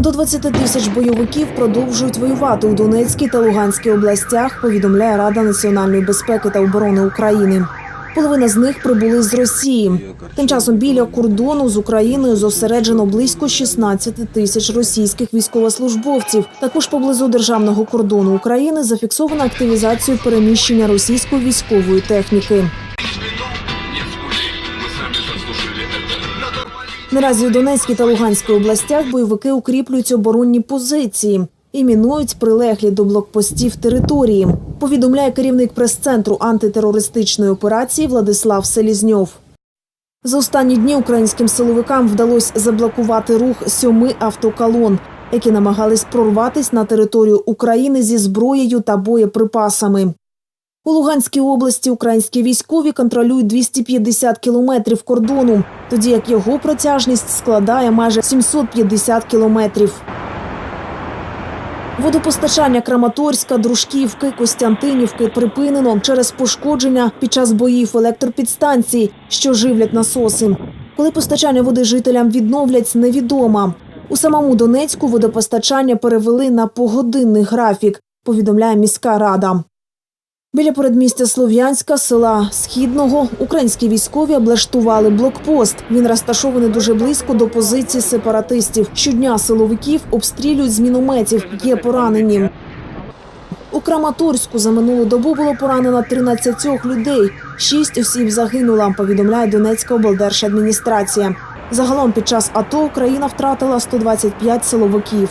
До 20 тисяч бойовиків продовжують воювати у Донецькій та Луганській областях. Повідомляє Рада національної безпеки та оборони України. Половина з них прибули з Росії. Тим часом біля кордону з Україною зосереджено близько 16 тисяч російських військовослужбовців. Також поблизу державного кордону України зафіксовано активізацію переміщення російської військової техніки. Наразі у Донецькій та Луганській областях бойовики укріплюють оборонні позиції і мінують прилеглі до блокпостів території. Повідомляє керівник прес-центру антитерористичної операції Владислав Селізньов. За останні дні українським силовикам вдалося заблокувати рух сьоми автоколон, які намагались прорватися на територію України зі зброєю та боєприпасами. У Луганській області українські військові контролюють 250 кілометрів кордону, тоді як його протяжність складає майже 750 кілометрів. Водопостачання Краматорська, Дружківки, Костянтинівки припинено через пошкодження під час боїв електропідстанцій, що живлять насоси. Коли постачання води жителям відновлять, невідомо. У самому Донецьку водопостачання перевели на погодинний графік, повідомляє міська рада. Біля передмістя Слов'янська, села Східного, українські військові облаштували блокпост. Він розташований дуже близько до позицій сепаратистів. Щодня силовиків обстрілюють з мінометів. Є поранені. У Краматорську за минулу добу було поранено 13 людей. Шість осіб загинуло, повідомляє Донецька облдержадміністрація. Загалом під час АТО Україна втратила 125 силовиків.